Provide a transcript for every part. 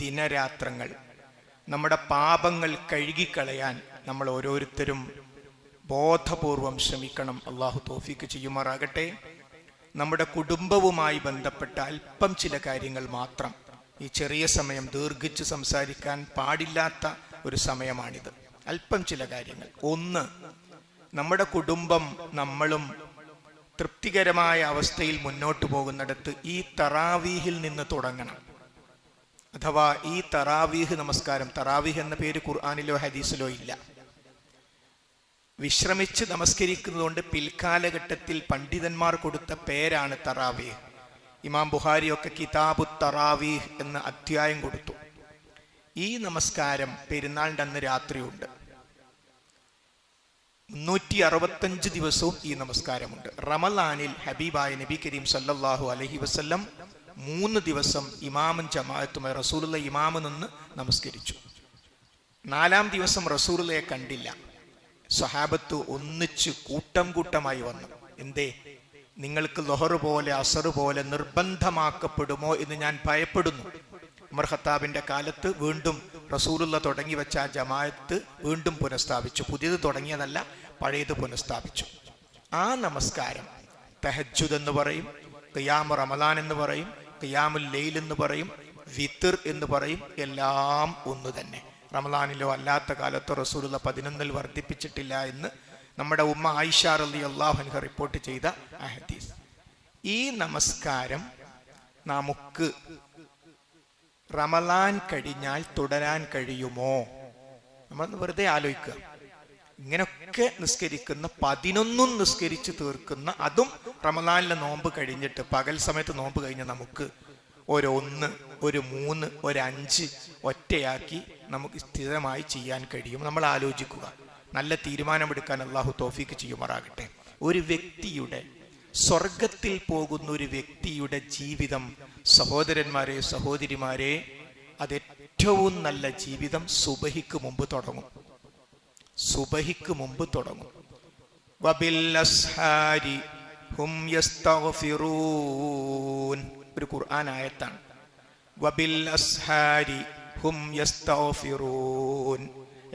ദിനരാത്രങ്ങൾ. നമ്മുടെ പാപങ്ങൾ കഴുകിക്കളയാൻ നമ്മൾ ഓരോരുത്തരും ബോധപൂർവം ശ്രമിക്കണം. അള്ളാഹു തോഫിക്ക് ചെയ്യുമാറാകട്ടെ. നമ്മുടെ കുടുംബവുമായി ബന്ധപ്പെട്ട അല്പം ചില കാര്യങ്ങൾ മാത്രം ഈ ചെറിയ സമയം ദീർഘിച്ച് സംസാരിക്കാൻ പാടില്ലാത്ത ഒരു സമയമാണിത്. അല്പം ചില കാര്യങ്ങൾ. ഒന്ന് നമ്മുടെ കുടുംബം നമ്മളും തൃപ്തികരമായ അവസ്ഥയിൽ മുന്നോട്ട് പോകുന്നിടത്ത് ഈ തറാവീഹിൽ നിന്ന് തുടങ്ങണം. അഥവാ ഈ തറാവീഹ് നമസ്കാരം തറാവീഹ് എന്ന പേര് ഖുർആാനിലോ ഹദീസിലോ ഇല്ല. വിശ്രമിച്ച് നമസ്കരിക്കുന്നതുകൊണ്ട് പിൽക്കാലഘട്ടത്തിൽ പണ്ഡിതന്മാർ കൊടുത്ത പേരാണ് തറാവീഹ്. ഇമാം ബുഹാരിയൊക്കെ കിതാബു തറാവീഹ് എന്ന അധ്യായം കൊടുത്തു. ഈ നമസ്കാരം പെരുന്നാളിന്റെ അന്ന് രാത്രിയുണ്ട്. മുന്നൂറ്റി അറുപത്തഞ്ച് ദിവസവും ഈ നമസ്കാരമുണ്ട്. റമലാനിൽ ഹബീബായ നബി കരീം സല്ലാഹു അലഹി വസ്ല്ലം മൂന്ന് ദിവസം ഇമാമും ജമാഅത്തുമായി റസൂലുള്ള ഇമാമ് നിന്ന് നമസ്കരിച്ചു. നാലാം ദിവസം റസൂലുള്ളയെ കണ്ടില്ല. സ്വഹാബത്ത് ഒന്നിച്ച് കൂട്ടം കൂട്ടമായി വന്നു. എന്തേ? നിങ്ങൾക്ക് ലൊഹർ പോലെ അസർ പോലെ നിർബന്ധമാക്കപ്പെടുമോ എന്ന് ഞാൻ ഭയപ്പെടുന്നു. ഉമർ ഖത്താബിന്റെ കാലത്ത് വീണ്ടും റസൂലുള്ള തുടങ്ങി വെച്ച ആ ജമാഅത്ത് വീണ്ടും പുനഃസ്ഥാപിച്ചു. പുതിയത് തുടങ്ങിയതല്ല പഴയത് പുനഃസ്ഥാപിച്ചു. ആ നമസ്കാരം തെഹജുദ് എന്ന് പറയും ഖിയാമു റമദാൻ എന്ന് പറയും ഖിയാമുൽ ലൈൽ എന്ന് പറയും വിത്തിർ എന്ന് പറയും എല്ലാം ഒന്ന് തന്നെ. റമദാനിലോ അല്ലാത്ത കാലത്തോ റസൂലുള്ള പതിനൊന്നിൽ വർദ്ധിപ്പിച്ചിട്ടില്ല എന്ന് നമ്മുടെ ഉമ്മ ആയിഷ അലി അള്ളാഹുൻഹ റിപ്പോർട്ട് ചെയ്ത അഹദീസ് ഹദീസ്. ഈ നമസ്കാരം നമുക്ക് റമലാൻ കഴിഞ്ഞാൽ തുടരാൻ കഴിയുമോ? നമ്മൾ വെറുതെ ആലോചിക്കുക. ഇങ്ങനൊക്കെ നിസ്കരിക്കുന്ന പതിനൊന്നും നിസ്കരിച്ച് തീർക്കുന്ന അതും റമദാനിലെ നോമ്പ് കഴിഞ്ഞിട്ട് പകൽ സമയത്ത് നോമ്പ് കഴിഞ്ഞ നമുക്ക് ഒരു ഒന്ന് ഒരു മൂന്ന് ഒരു അഞ്ച് ഒറ്റയാക്കി നമുക്ക് സ്ഥിരമായി ചെയ്യാൻ കഴിയും. നമ്മൾ ആലോചിക്കുക. നല്ല തീരുമാനമെടുക്കാൻ അള്ളാഹു തോഫിക്ക് ചെയ്യുമാറാകട്ടെ. ഒരു വ്യക്തിയുടെ സ്വർഗത്തിൽ പോകുന്ന ഒരു വ്യക്തിയുടെ ജീവിതം സഹോദരന്മാരെ സഹോദരിമാരെ അത് ഏറ്റവും നല്ല ജീവിതം സുബഹിക്ക് മുമ്പ് തുടങ്ങും. സുബഹിക്ക് മുമ്പ് തുടങ്ങും. ഒരു ഖുർആൻ ആയത്താണ്.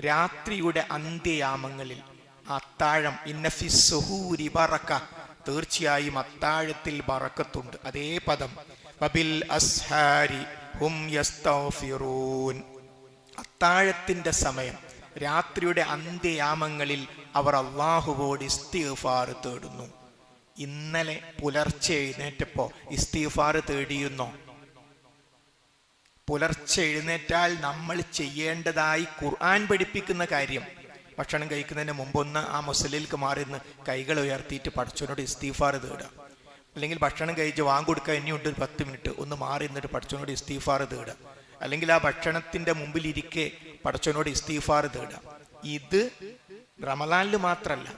രാത്രിയുടെ അന്ത്യയാമങ്ങളിൽ അത്താഴം ഇന്നഫി സുഹൂരി ബറക്ക. തീർച്ചയായും അത്താഴത്തിൽ ബറക്കത്തുണ്ട്. അതേ പദം. ബബിൽ അസ്ഹാരി ഹും അത്താഴത്തിന്റെ സമയം രാത്രിയുടെ അന്ത്യയാമങ്ങളിൽ അവർ അള്ളാഹുവോട് ഇസ്തിഫാർ തേടുന്നു. ഇന്നലെ പുലർച്ചെ എഴുന്നേറ്റപ്പോ ഇസ്തിഫാർ തേടിയുന്നോ പുലർച്ചെ എഴുന്നേറ്റാൽ നമ്മൾ ചെയ്യേണ്ടതായി ഖുർആൻ പഠിപ്പിക്കുന്ന കാര്യം. ഭക്ഷണം കഴിക്കുന്നതിന് മുമ്പൊന്ന് ആ മുസലിൽക്ക് മാറി നിന്ന് കൈകൾ ഉയർത്തിയിട്ട് പഠിച്ചവനോട് ഇസ്തീഫാർ തേടുക. അല്ലെങ്കിൽ ഭക്ഷണം കഴിച്ച് വാങ്ങിക്കൊടുക്കുക ഇനിയുണ്ട് ഒരു പത്ത് മിനിറ്റ്. ഒന്ന് മാറി നിന്നിട്ട് പഠിച്ചവനോട് ഇസ്തീഫാർ തേടുക. അല്ലെങ്കിൽ ആ ഭക്ഷണത്തിന്റെ മുമ്പിൽ ഇരിക്കെ പഠിച്ചവനോട് ഇസ്തീഫാർ തേടുക. ഇത് റമലാനിൽ മാത്രമല്ല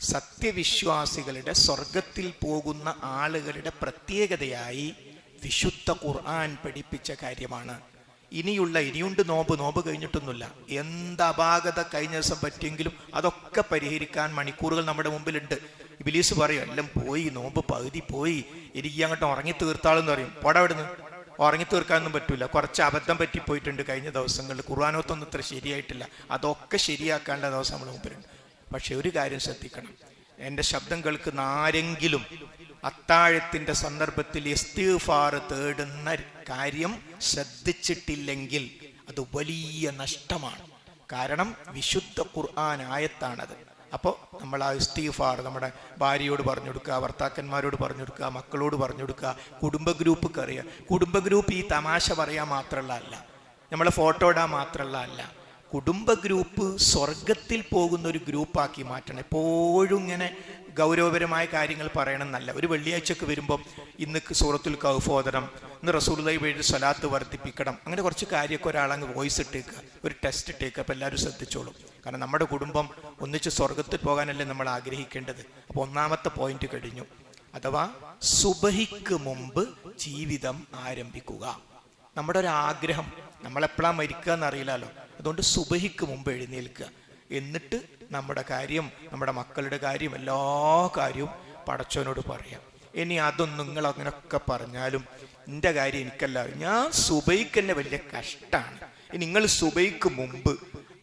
സത്യവിശ്വാസികളുടെ സ്വർഗത്തിൽ പോകുന്ന ആളുകളുടെ പ്രത്യേകതയായി വിശുദ്ധ ഖുർആൻ പഠിപ്പിച്ച കാര്യമാണ്. ഇനിയുള്ള ഇനിയുണ്ട് നോമ്പ് നോമ്പ് കഴിഞ്ഞിട്ടൊന്നുമില്ല. എന്ത് അപാകത കഴിഞ്ഞ ദിവസം പറ്റിയെങ്കിലും അതൊക്കെ പരിഹരിക്കാൻ മണിക്കൂറുകൾ നമ്മുടെ മുമ്പിലുണ്ട്. ഇബിലീസ് പറയും എല്ലാം പോയി നോമ്പ് പകുതി പോയി എനിക്ക് അങ്ങോട്ട് ഉറങ്ങി തീർത്താളെന്ന് പറയും. പോടാ ഉറങ്ങി തീർക്കാനൊന്നും പറ്റില്ല കുറച്ച് അബദ്ധം പറ്റിപ്പോയിട്ടുണ്ട് കഴിഞ്ഞ ദിവസങ്ങളിൽ. കുർവാനോത്തൊന്നും ഇത്ര ശരിയായിട്ടില്ല. അതൊക്കെ ശരിയാക്കേണ്ട ദിവസം നമ്മൾ മുമ്പിലുണ്ട്. പക്ഷെ ഒരു കാര്യം ശ്രദ്ധിക്കണം. എന്റെ ശബ്ദം കേൾക്കുന്ന ആരെങ്കിലും അത്താഴത്തിന്റെ സന്ദർഭത്തിൽ എസ്തിഫാർ തേടുന്ന കാര്യം ശ്രദ്ധിച്ചിട്ടില്ലെങ്കിൽ അത് വലിയ നഷ്ടമാണ്. കാരണം വിശുദ്ധ ഖുർആൻ ആയത്താണത്. അപ്പോൾ നമ്മൾ ആ ഇസ്തീഫാർ നമ്മുടെ ഭാര്യയോട് പറഞ്ഞു കൊടുക്കുക ഭർത്താക്കന്മാരോട് പറഞ്ഞു കൊടുക്കുക മക്കളോട് പറഞ്ഞു കൊടുക്കുക കുടുംബ ഗ്രൂപ്പ് കയറിയ കുടുംബ ഗ്രൂപ്പ് ഈ തമാശ പറയാൻ മാത്രമല്ല അല്ല. നമ്മളെ ഫോട്ടോ ഇടാൻ മാത്രമല്ല അല്ല. കുടുംബ ഗ്രൂപ്പ് സ്വർഗത്തിൽ പോകുന്ന ഒരു ഗ്രൂപ്പാക്കി മാറ്റണം. എപ്പോഴും ഇങ്ങനെ ഗൗരവപരമായ കാര്യങ്ങൾ പറയണമെന്നല്ല ഒരു വെള്ളിയാഴ്ചക്ക് വരുമ്പം ഇന്ന് സൂറത്തുൽ കൗഫ് ഓതണം. ഇന്ന് റസൂലി വഴി സ്വലാത്ത് വർദ്ധിപ്പിക്കണം. അങ്ങനെ കുറച്ച് കാര്യമൊക്കെ ഒരാളങ്ങ് വോയിസ് ഇട്ടേക്കുക. ഒരു ടെസ്റ്റ് ഇട്ടേക്കുക. അപ്പോൾ എല്ലാവരും ശ്രദ്ധിച്ചോളും. കാരണം നമ്മുടെ കുടുംബം ഒന്നിച്ച് സ്വർഗത്തിൽ പോകാനല്ലേ നമ്മൾ ആഗ്രഹിക്കേണ്ടത്. അപ്പോൾ ഒന്നാമത്തെ പോയിന്റ് കഴിഞ്ഞു. അഥവാ സുബഹിക്ക് മുമ്പ് ജീവിതം ആരംഭിക്കുക. നമ്മുടെ ഒരു ആഗ്രഹം നമ്മളെപ്പോഴാ മരിക്കുക എന്നറിയില്ലല്ലോ. അതുകൊണ്ട് സുബഹിക്ക് മുമ്പ് എഴുന്നേൽക്കുക. എന്നിട്ട് നമ്മുടെ കാര്യം നമ്മുടെ മക്കളുടെ കാര്യം എല്ലാ കാര്യവും പടച്ചവനോട് പറയാം. ഇനി അതൊന്നും നിങ്ങൾ അങ്ങനെയൊക്കെ പറഞ്ഞാലും എന്റെ കാര്യം എനിക്കല്ല ഞാൻ സുബൈക്ക് തന്നെ വലിയ കഷ്ടമാണ് നിങ്ങൾ സുബൈക്ക് മുമ്പ്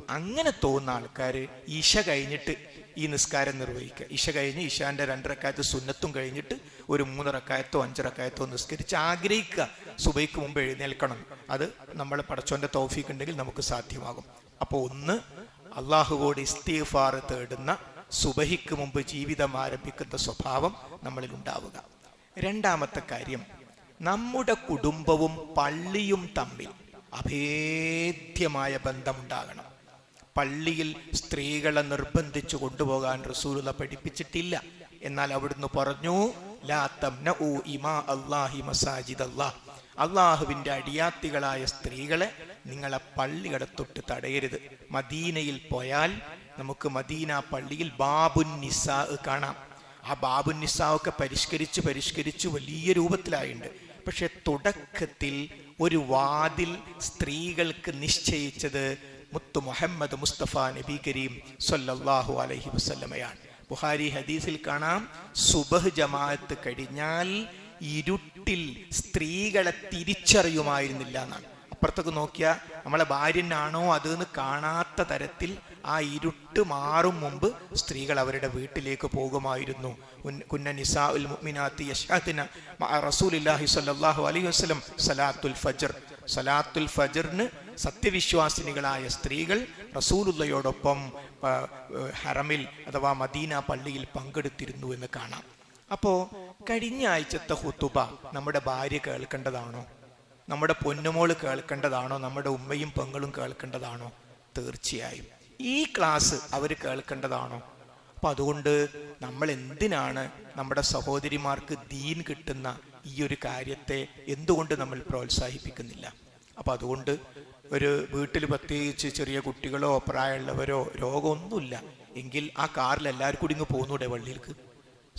അങ്ങനെ തോന്നുന്ന ആൾക്കാർ ഇശ കഴിഞ്ഞിട്ട് ഈ നിസ്കാരം നിർവഹിക്കുക. ഇശ കഴിഞ്ഞ് ഇശാന്റെ രണ്ടരക്കായത്ത് സുന്നത്തും കഴിഞ്ഞിട്ട് ഒരു മൂന്നിറക്കായത്തോ അഞ്ചിറക്കായത്തോ നിസ്കരിച്ച് ആഗ്രഹിക്കുക. സുബൈക്ക് മുമ്പ് എഴുന്നേൽക്കണം. അത് നമ്മൾ പടച്ചോന്റെ തോഫീക്ക് ഉണ്ടെങ്കിൽ നമുക്ക് സാധ്യമാകും. അപ്പോൾ ഒന്ന് അള്ളാഹുവോട് ഇസ്തീഫാർ തേടുന്ന സുബഹിക്ക് മുമ്പ് ജീവിതം ആരംഭിക്കുന്ന സ്വഭാവം നമ്മളിൽ ഉണ്ടാവുക. രണ്ടാമത്തെ കാര്യം നമ്മുടെ കുടുംബവും പള്ളിയും തമ്മിൽ അഭേദ്യമായ ബന്ധമുണ്ടാകണം. പള്ളിയിൽ സ്ത്രീകളെ നിർബന്ധിച്ചു കൊണ്ടുപോകാൻ റസൂലുള്ള പഠിപ്പിച്ചിട്ടില്ല. എന്നാൽ അവിടുന്ന് പറഞ്ഞു ലാ ഇമാ അടിയാത്തികളായ സ്ത്രീകളെ നിങ്ങളെ പള്ളികടത്തൊട്ട് തടയരുത്. മദീനയിൽ പോയാൽ നമുക്ക് മദീന പള്ളിയിൽ ബാബുൻ നിസാ കാണാം. ആ ബാബുൻ നിസാ ഒക്കെ പരിഷ്കരിച്ച് പരിഷ്കരിച്ച് വലിയ രൂപത്തിലായുണ്ട്. പക്ഷെ തുടക്കത്തിൽ ഒരു വാതിൽ സ്ത്രീകൾക്ക് നിശ്ചയിച്ചത് മുത്തു മുഹമ്മദ് മുസ്തഫ നബി കരീം സൊല്ലാഹു അലഹി വസല്ലമയാണ്. ബുഹാരി ഹദീസിൽ കാണാം സുബഹ് ജമാഅത്ത് കഴിഞ്ഞാൽ ഇരുട്ടിൽ സ്ത്രീകളെ തിരിച്ചറിയുമായിരുന്നില്ല എന്നാണ്. അപ്പുറത്തേക്ക് നോക്കിയാൽ നമ്മളെ ഭാര്യനാണോ അതെന്ന് കാണാത്ത തരത്തിൽ ആ ഇരുട്ട് മാറും മുമ്പ് സ്ത്രീകൾ അവരുടെ വീട്ടിലേക്ക് പോകുമായിരുന്നു. കുന്ന നിസാ ഉൽ മുഅ്മിനാത്തി യശാദിന മഅ റസൂലില്ലാഹി സ്വല്ലല്ലാഹു അലൈഹി വസല്ലം സലാത്തുൽ ഫജ്ർ. സലാത്തുൽ ഫജ്റിന് സത്യവിശ്വാസിനികളായ സ്ത്രീകൾ റസൂലുള്ളയോടൊപ്പം ഹറമിൽ അഥവാ മദീന പള്ളിയിൽ പങ്കെടുത്തിരുന്നു എന്ന് കാണാം. അപ്പോ കഴിഞ്ഞ ആഴ്ചത്തെ ഹുത്തുബ നമ്മുടെ ഭാര്യ കേൾക്കേണ്ടതാണോ? നമ്മുടെ പൊന്നുമോൾ കേൾക്കേണ്ടതാണോ? നമ്മുടെ ഉമ്മയും പെങ്ങളും കേൾക്കേണ്ടതാണോ? തീർച്ചയായും. ഈ ക്ലാസ് അവർ കേൾക്കേണ്ടതാണോ? അപ്പൊ അതുകൊണ്ട് നമ്മൾ എന്തിനാണ് നമ്മുടെ സഹോദരിമാർക്ക് ദീൻ കിട്ടുന്ന ഈ ഒരു കാര്യത്തെ എന്തുകൊണ്ട് നമ്മൾ പ്രോത്സാഹിപ്പിക്കുന്നില്ല? അപ്പൊ അതുകൊണ്ട് ഒരു വീട്ടിൽ പ്രത്യേകിച്ച് ചെറിയ കുട്ടികളോ പ്രായമുള്ളവരോ രോഗമൊന്നുമില്ല. എങ്കിൽ ആ കാറിൽ എല്ലാവരും കൂടി ഇങ്ങ് പോകുന്നൂടെ വള്ളിയിൽക്ക്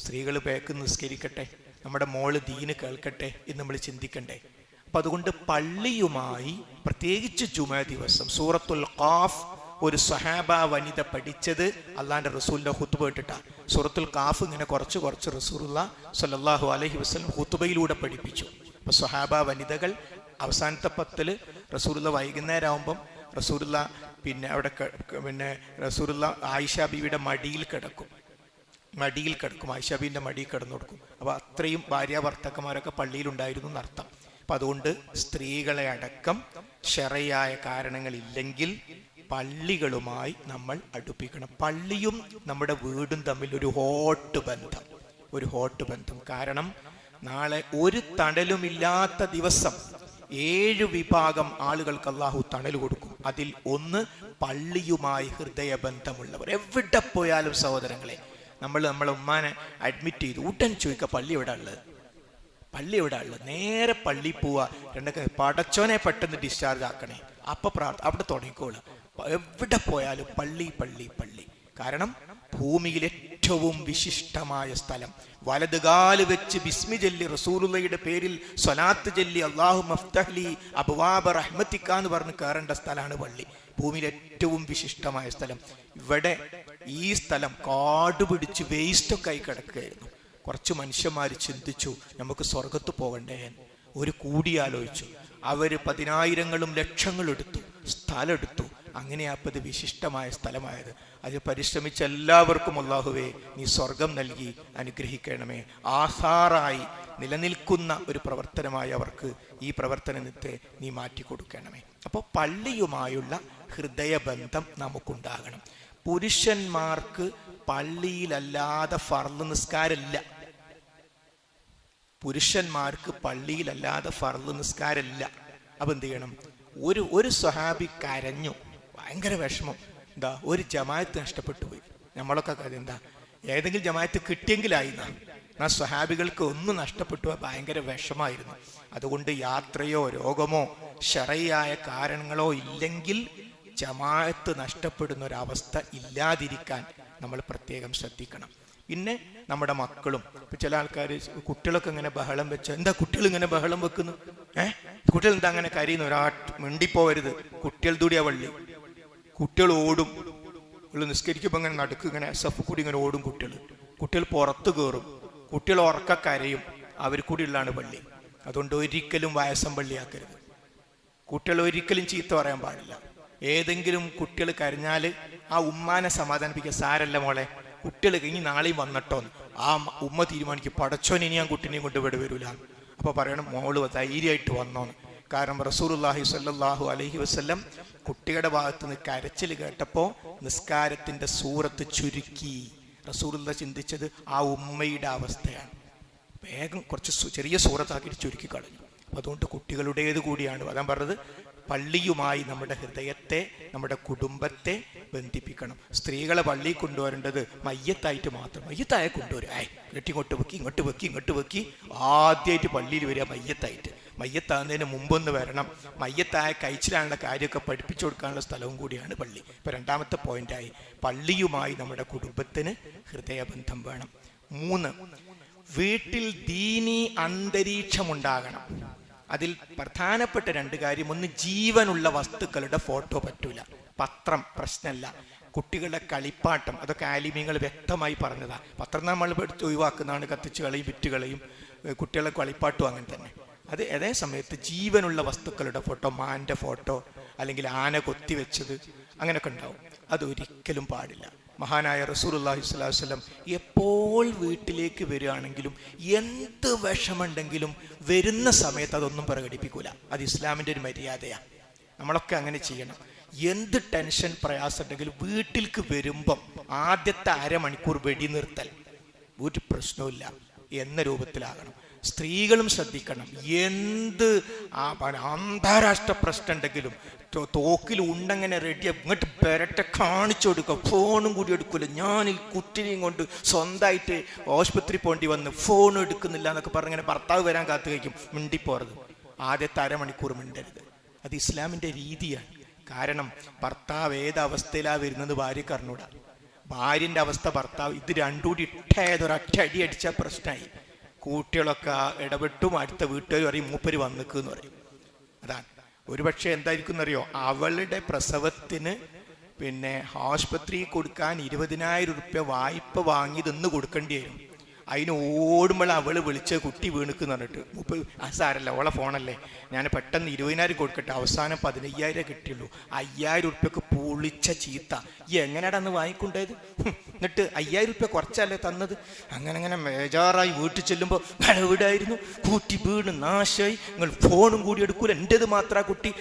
സ്ത്രീകൾ പേക്ക് നിസ്കരിക്കട്ടെ നമ്മുടെ മോൾ ദീന് കേൾക്കട്ടെ എന്ന് നമ്മൾ ചിന്തിക്കണ്ടേ. അപ്പൊ അതുകൊണ്ട് പള്ളിയുമായി പ്രത്യേകിച്ച് ജുമ ദിവസം സൂറത്തുൽ ഖാഫ് ഒരു സഹാബ വനിത പഠിച്ചത് അള്ളാന്റെ റസൂലിന്റെ ഹുത്തുബ ഇട്ടിട്ടാണ് സൂറത്തുൽ ഖാഫ് ഇങ്ങനെ കുറച്ച് കുറച്ച് റസൂറുള്ള സല്ലാഹു അലഹി വസ്ലം ഹുത്തുബയിലൂടെ പഠിപ്പിച്ചു. അപ്പൊ സഹാബ വനിതകൾ അവസാനത്തെ പത്തിൽ റസൂലുള്ള വൈകുന്നേരം ആകുമ്പം റസൂലുള്ള പിന്നെ അവിടെ പിന്നെ റസൂലുള്ള ആയിഷ ബീവിയുടെ മടിയിൽ കിടക്കും. മടിയിൽ കിടക്കും. ആയിഷാബിന്റെ മടിയിൽ കിടന്നു കൊടുക്കും. അപ്പൊ അത്രയും ഭാര്യ ഭർത്തക്കന്മാരൊക്കെ പള്ളിയിലുണ്ടായിരുന്നു എന്നർത്ഥം. അപ്പൊ അതുകൊണ്ട് സ്ത്രീകളെ അടക്കം ഷെറയായ കാരണങ്ങളില്ലെങ്കിൽ പള്ളികളുമായി നമ്മൾ അടുപ്പിക്കണം. പള്ളിയും നമ്മുടെ വീടും തമ്മിൽ ഒരു ഹോട്ട് ബന്ധം. ഒരു ഹോട്ട് ബന്ധം. കാരണം നാളെ ഒരു തണലുമില്ലാത്ത ദിവസം ഏഴ് വിഭാഗം ആളുകൾക്ക് അള്ളാഹു തണൽ കൊടുക്കും. അതിൽ ഒന്ന് പള്ളിയുമായി ഹൃദയബന്ധമുള്ളവർ. എവിടെ പോയാലും സഹോദരങ്ങളെ നമ്മൾ നമ്മളെ ഉമ്മാനെ അഡ്മിറ്റ് ചെയ്തു. ഉടൻ ചോദിക്കുക പള്ളി എവിടെ ഉള്ളത്? പള്ളി എവിടെ ഉള്ളത്? നേരെ പള്ളി പോവാ. രണ്ടൊക്കെ പടച്ചോനെ പെട്ടെന്ന് ഡിസ്ചാർജ് ആക്കണേ. അപ്പൊ പ്രാർത്ഥ അവിടെ തുടങ്ങിക്കോളൂ. എവിടെ പോയാലും പള്ളി പള്ളി പള്ളി. കാരണം ഭൂമിയിൽ ഏറ്റവും വിശിഷ്ടമായ സ്ഥലം. വലതുകാൽ വെച്ച് ബിസ്മി ജല്ലി റസൂലുള്ളയുടെ പേരിൽ സ്വലാത്ത് ജല്ലി അള്ളാഹു മഫ്തഹ്ലി അബുവാബ റഹ്മത്തിക്ക എന്ന് പറഞ്ഞ് കയറേണ്ട സ്ഥലമാണ് പള്ളി. ഭൂമിയിൽ ഏറ്റവും വിശിഷ്ടമായ സ്ഥലം. ഇവിടെ ഈ സ്ഥലം കാട് പിടിച്ച് വേസ്റ്റൊക്കെ ആയി കിടക്കുകയായിരുന്നു. കുറച്ച് മനുഷ്യന്മാർ ചിന്തിച്ചു നമുക്ക് സ്വർഗത്ത് പോകണ്ടേ. ഒരു കൂടിയാലോചിച്ചു അവർ പതിനായിരങ്ങളും ലക്ഷങ്ങളും എടുത്തു സ്ഥലം എടുത്തു. അങ്ങനെയാ അപ്പത് വിശിഷ്ടമായ സ്ഥലമായത്. അത് പരിശ്രമിച്ച എല്ലാവർക്കും അള്ളാഹുവേ നീ സ്വർഗം നൽകി അനുഗ്രഹിക്കണമേ. ആസാറായി നിലനിൽക്കുന്ന ഒരു പ്രവർത്തനമായി അവർക്ക് ഈ പ്രവർത്തനത്തെ നീ മാറ്റി കൊടുക്കണമേ അപ്പോൾ പള്ളിയുമായുള്ള ഹൃദയബന്ധം നമുക്കുണ്ടാകണം. പുരുഷന്മാർക്ക് പള്ളിയിലല്ലാതെ ഫർദ് നിസ്കാരമില്ല. പുരുഷന്മാർക്ക് പള്ളിയിലല്ലാതെ ഫർദ് നിസ്കാരമില്ല. അപ്പം എന്ത് ചെയ്യണം? ഒരു ഒരു സ്വഹാബി കരഞ്ഞു. ഭയങ്കര വിഷമം. എന്താ ഒരു ജമായത്ത് നഷ്ടപ്പെട്ടു പോയി നമ്മളൊക്കെ കാര്യം എന്താ ഏതെങ്കിലും ജമായത്ത് കിട്ടിയെങ്കിലായി ആ സ്വഹാബികൾക്ക് ഒന്നും നഷ്ടപ്പെട്ടു ഭയങ്കര വിഷമായിരുന്നു. അതുകൊണ്ട് യാത്രയോ രോഗമോ ഷറയായ കാരണങ്ങളോ ഇല്ലെങ്കിൽ ജമായത്ത് നഷ്ടപ്പെടുന്ന ഒരവസ്ഥ ഇല്ലാതിരിക്കാൻ നമ്മൾ പ്രത്യേകം ശ്രദ്ധിക്കണം. പിന്നെ നമ്മുടെ മക്കളും ഇപ്പൊ ചില ആൾക്കാർ കുട്ടികളൊക്കെ ഇങ്ങനെ ബഹളം വെച്ച് എന്താ കുട്ടികൾ ഇങ്ങനെ ബഹളം വെക്കുന്നു? ഏഹ് കുട്ടികൾ എന്താ അങ്ങനെ കരയുന്നു? ഒരാ മിണ്ടിപ്പോവരുത്. കുട്ടികൾ ദൂടിയാ വള്ളി. കുട്ടികൾ ഓടും. ഉള്ള നിസ്കരിക്കുമ്പോൾ ഇങ്ങനെ നടുക്ക് ഇങ്ങനെ സഫ് കൂടി ഇങ്ങനെ ഓടും കുട്ടികൾ. കുട്ടികൾ പുറത്ത് കയറും കുട്ടികൾ ഉറക്ക കരയും. അവർ കൂടി ഉള്ളതാണ് പള്ളി. അതുകൊണ്ട് ഒരിക്കലും വയസ്സം പള്ളിയാക്കരുത്. കുട്ടികൾ ഒരിക്കലും ചീത്ത പറയാൻ പാടില്ല. ഏതെങ്കിലും കുട്ടികൾ കരഞ്ഞാൽ ആ ഉമ്മാനെ സമാധാനിപ്പിക്കുക സാരല്ല മോളെ. കുട്ടികൾ കഴിഞ്ഞ് നാളെയും വന്നിട്ടോ ആ ഉമ്മ തീരുമാനിക്കും. പടച്ചോൻ ഇനി ഞാൻ കുട്ടീനെയും കൊണ്ട് ഇവിടെ വരൂല. അപ്പൊ പറയണം മോൾ ധൈര്യമായിട്ട് വന്നോന്ന് കാരണം റസൂലുള്ളാഹി സ്വല്ലല്ലാഹു അലഹി വസ്ല്ലം കുട്ടിയുടെ ഭാഗത്ത് നിന്ന് കരച്ചിൽ കേട്ടപ്പോൾ നിസ്കാരത്തിന്റെ സൂറത്ത് ചുരുക്കി. റസൂലുള്ള ചിന്തിച്ചത് ആ ഉമ്മയുടെ അവസ്ഥയാണ്. വേഗം കുറച്ച് ചെറിയ സൂറത്താക്കിയിട്ട് ചുരുക്കി കളഞ്ഞു. അതുകൊണ്ട് കുട്ടികളുടേത് കൂടിയാണ്. അതാൻ പറഞ്ഞത് പള്ളിയുമായി നമ്മുടെ ഹൃദയത്തെ നമ്മുടെ കുടുംബത്തെ ബന്ധിപ്പിക്കണം. സ്ത്രീകളെ പള്ളി കൊണ്ടുവരേണ്ടത് മയ്യത്തായിട്ട് മാത്രം. മയ്യത്തായ കൊണ്ടുവരും ഏ ഇങ്ങോട്ട് വെക്കി ഇങ്ങോട്ട് വെക്കി ഇങ്ങോട്ട് വെക്കി ആദ്യമായിട്ട് പള്ളിയിൽ വരിക മയ്യത്തായിട്ട്. മയ്യത്താകുന്നതിന് മുമ്പൊന്ന് വരണം. മയ്യത്തായ കഴിച്ചിലാനുള്ള കാര്യമൊക്കെ പഠിപ്പിച്ചു കൊടുക്കാനുള്ള സ്ഥലവും കൂടിയാണ് പള്ളി. ഇപ്പൊ രണ്ടാമത്തെ പോയിന്റായി പള്ളിയുമായി നമ്മുടെ കുടുംബത്തിന് ഹൃദയബന്ധം വേണം. മൂന്ന് വീട്ടിൽ ദീനി അന്തരീക്ഷമുണ്ടാകണം. അതിൽ പ്രധാനപ്പെട്ട രണ്ട് കാര്യം. ഒന്ന് ജീവനുള്ള വസ്തുക്കളുടെ ഫോട്ടോ പറ്റൂല. പത്രം പ്രശ്നമല്ല കുട്ടികളുടെ കളിപ്പാട്ടം അതൊക്കെ ആലിമ്യങ്ങൾ വ്യക്തമായി പറഞ്ഞതാണ് പത്രം നമ്മൾ എടുത്ത് ഒഴിവാക്കുന്നതാണ് കത്തിച്ച് കളയും വിറ്റ് കുട്ടികളെ കളിപ്പാട്ടും അങ്ങനെ തന്നെ. അത് അതേ സമയത്ത് ജീവനുള്ള വസ്തുക്കളുടെ ഫോട്ടോ മാന്റെ ഫോട്ടോ അല്ലെങ്കിൽ ആന കൊത്തിവെച്ചത് അങ്ങനെയൊക്കെ ഉണ്ടാവും. അതൊരിക്കലും പാടില്ല. മഹാനായ അലൈഹി വസല്ലം എപ്പോൾ വീട്ടിലേക്ക് വരികയാണെങ്കിലും എന്ത് വിഷമുണ്ടെങ്കിലും വരുന്ന സമയത്ത് അതൊന്നും പ്രകടിപ്പിക്കൂല. അത് ഇസ്ലാമിന്റെ ഒരു മര്യാദയാണ് നമ്മളൊക്കെ അങ്ങനെ ചെയ്യണം. എന്ത് ടെൻഷൻ പ്രയാസം ഉണ്ടെങ്കിലും വീട്ടിലേക്ക് വരുമ്പം ആദ്യത്തെ അരമണിക്കൂർ വെടി നിർത്തൽ ഒരു പ്രശ്നമില്ല എന്ന രൂപത്തിലാകണം. സ്ത്രീകളും ശ്രദ്ധിക്കണം. എന്ത് അന്താരാഷ്ട്ര പ്രശ്നം ഉണ്ടെങ്കിലും തോക്കിൽ ഉണ്ടങ്ങനെ റെഡി ഇങ്ങോട്ട് പെരട്ടെ കാണിച്ചു കൊടുക്കുക. ഫോണും കൂടി എടുക്കില്ല ഞാൻ ഈ കുട്ടിനെയും കൊണ്ട് സ്വന്തമായിട്ട് ആശുപത്രി പോണ്ടി വന്ന് ഫോൺ എടുക്കുന്നില്ല എന്നൊക്കെ പറഞ്ഞങ്ങനെ ഭർത്താവ് വരാൻ കാത്തു കഴിക്കും. മിണ്ടിപ്പോറത് ആദ്യത്തെ അരമണിക്കൂർ മിണ്ടരുത്. അത് ഇസ്ലാമിന്റെ രീതിയാണ്. കാരണം ഭർത്താവ് ഏത് അവസ്ഥയിലാണ് വരുന്നത് ഭാര്യക്ക് അറിഞ്ഞൂടാ. ഭാര്യന്റെ അവസ്ഥ ഭർത്താവ് ഇത് രണ്ടുകൂടി ഇട്ടേതൊരൊറ്റ അടി അടിച്ച പ്രശ്നമായി. കുട്ടികളൊക്കെ ഇടപെട്ടും അടുത്ത വീട്ടുകാർ പറയും മൂപ്പര് വന്നിക്കെന്ന് പറയും. അതാണ്. ഒരുപക്ഷെ എന്തായിരിക്കും എന്നറിയോ അവളുടെ പ്രസവത്തിന് പിന്നെ ആശുപത്രി കൊടുക്കാൻ ഇരുപതിനായിരം റുപ്യ വായ്പ വാങ്ങി നിന്ന് കൊടുക്കേണ്ടി വരും. അതിന് ഓടുമ്പോൾ അവൾ വിളിച്ച് കുട്ടി വീണിക്കെന്ന് പറഞ്ഞിട്ട് മുപ്പ് ആ സാരല്ല ഓളെ ഫോണല്ലേ. ഞാൻ പെട്ടെന്ന് ഇരുപതിനായിരം കൊടുക്കട്ടെ. അവസാനം പതിനയ്യായിരം കിട്ടിയുള്ളൂ. അയ്യായിരം ഉറുപ്പ്യക്ക് പൊളിച്ച ചീത്ത. ഈ എങ്ങനെയാടാ അന്ന് വാങ്ങിക്കൊണ്ടത്? എന്നിട്ട് അയ്യായിരം ഉറുപ്പ്യ കുറച്ചല്ലേ തന്നത്? അങ്ങനെ അങ്ങനെ മേജാറായി വീട്ടിൽ ചെല്ലുമ്പോൾ എവിടെയായിരുന്നു? കൂട്ടി വീണ് നാശമായി നിങ്ങൾ ഫോണും കൂടി എടുക്കൂല. എന്റെത് മാത്രം കുട്ടി.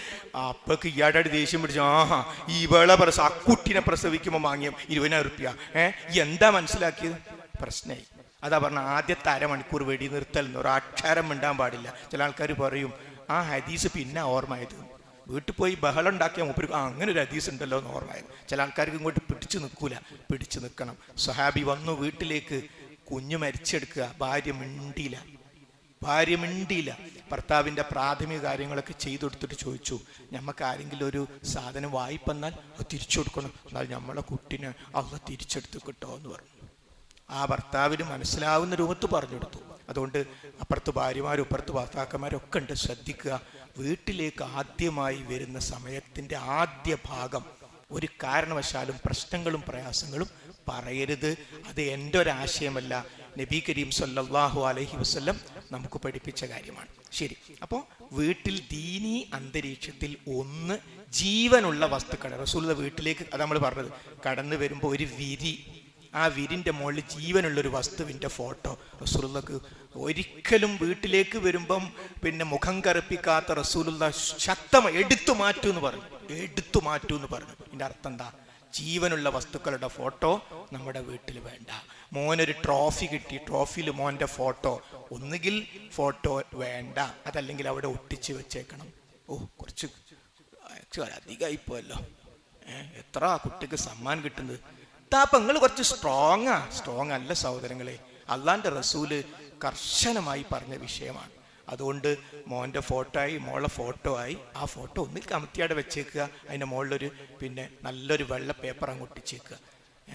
അപ്പക്ക് ഇയാടെ ദേഷ്യം പിടിച്ചു ആഹാ ഈ വേള പ്രസ ആ കുട്ടീനെ പ്രസവിക്കുമ്പോൾ വാങ്ങിയ ഇരുപതിനായിരം റുപ്യ ഏഹ് എന്താ മനസ്സിലാക്കിയത്? പ്രശ്നമായി അതാ പറഞ്ഞ ആദ്യത്തെ അരമണിക്കൂർ വെടി നിർത്തൽ എന്ന് ഒരു അക്ഷരം മിണ്ടാൻ പാടില്ല. ചില ആൾക്കാർ പറയും ആ ഹദീസ് പിന്നെ ഓർമ്മയത് വീട്ടിൽ പോയി ബഹളം ഉണ്ടാക്കിയ മൂപ്പര് ആ അങ്ങനെ ഒരു ഹദീസ് ഉണ്ടല്ലോ എന്ന് ഓർമ്മയത് ചില ആൾക്കാർക്ക് ഇങ്ങോട്ട് പിടിച്ചു നിൽക്കൂല. പിടിച്ചു നിൽക്കണം. സഹാബി വന്നു വീട്ടിലേക്ക് കുഞ്ഞു മരിച്ചെടുക്കുക ഭാര്യ മിണ്ടിയില്ല. ഭാര്യ മിണ്ടിയില്ല. ഭർത്താവിന്റെ പ്രാഥമിക കാര്യങ്ങളൊക്കെ ചെയ്തു കൊടുത്തിട്ട് ചോദിച്ചു ഞമ്മക്ക് ആരെങ്കിലും ഒരു സാധനം വായിപ്പന്നാൽ അത് തിരിച്ചു കൊടുക്കണം. എന്നാൽ നമ്മളെ കുട്ടിനെ അവ തിരിച്ചെടുത്ത് കിട്ടോ എന്ന് പറഞ്ഞു. ആ ഭർത്താവിന് മനസ്സിലാവുന്ന രൂപത്ത് പറഞ്ഞു കൊടുത്തു. അതുകൊണ്ട് അപ്പുറത്ത് ഭാര്യമാരും ഇപ്പുറത്ത് ഭർത്താക്കന്മാരും ഒക്കെ ഉണ്ട്. ശ്രദ്ധിക്കുക. വീട്ടിലേക്ക് ആദ്യമായി വരുന്ന സമയത്തിന്റെ ആദ്യ ഭാഗം ഒരു കാരണവശാലും പ്രശ്നങ്ങളും പ്രയാസങ്ങളും പറയരുത്. അത് എന്റെ ഒരു ആശയമല്ല നബി കരീം സല്ലാഹു അലഹി വസ്ല്ലം നമുക്ക് പഠിപ്പിച്ച കാര്യമാണ്. ശരി. അപ്പോൾ വീട്ടിൽ ദീനി അന്തരീക്ഷത്തിൽ ഒന്ന് ജീവനുള്ള വസ്തുക്കൾ റസൂലുള്ള വീട്ടിലേക്ക് അത് നമ്മൾ പറഞ്ഞത്. കടന്നു വരുമ്പോൾ ഒരു വിരി ആ വിരിന്റെ മുകളിൽ ജീവനുള്ളൊരു വസ്തുവിന്റെ ഫോട്ടോ. റസൂലുള്ളക്ക് ഒരിക്കലും വീട്ടിലേക്ക് വരുമ്പം പിന്നെ മുഖം കറുപ്പിക്കാത്ത റസൂലുള്ള ശക്തമായി എടുത്തു മാറ്റൂ എന്ന് പറഞ്ഞു. എടുത്തു മാറ്റൂ എന്ന് പറഞ്ഞു. ഇതിന്റെ അർത്ഥം എന്താ? ജീവനുള്ള വസ്തുക്കളുടെ ഫോട്ടോ നമ്മുടെ വീട്ടിൽ വേണ്ട. മോനൊരു ട്രോഫി കിട്ടി. ട്രോഫിയിൽ മോന്റെ ഫോട്ടോ. ഒന്നുകിൽ ഫോട്ടോ വേണ്ട. അതല്ലെങ്കിൽ അവിടെ ഒട്ടിച്ച് വെച്ചേക്കണം. ഓ കുറച്ച് ആക്ച്വലി അധികമായി പോയല്ലോ ഏഹ് എത്ര കുട്ടിക്ക് സമ്മാനം കിട്ടുന്നത്? താപ്പം നിങ്ങൾ കുറച്ച് സ്ട്രോങ് ആ. സ്ട്രോങ് അല്ല സഹോദരങ്ങളെ. അള്ളാന്റെ റസൂൽ കർശനമായി പറഞ്ഞ വിഷയമാണ്. അതുകൊണ്ട് മോന്റെ ഫോട്ടോ ആയി മോളെ ഫോട്ടോ ആയി ആ ഫോട്ടോ ഒന്നിൽ കമത്തിയാടെ വെച്ചേക്കുക. അതിന്റെ മുകളിലൊരു പിന്നെ നല്ലൊരു വെള്ള പേപ്പർ അങ്ങ് ഒട്ടിച്ചേക്കുക.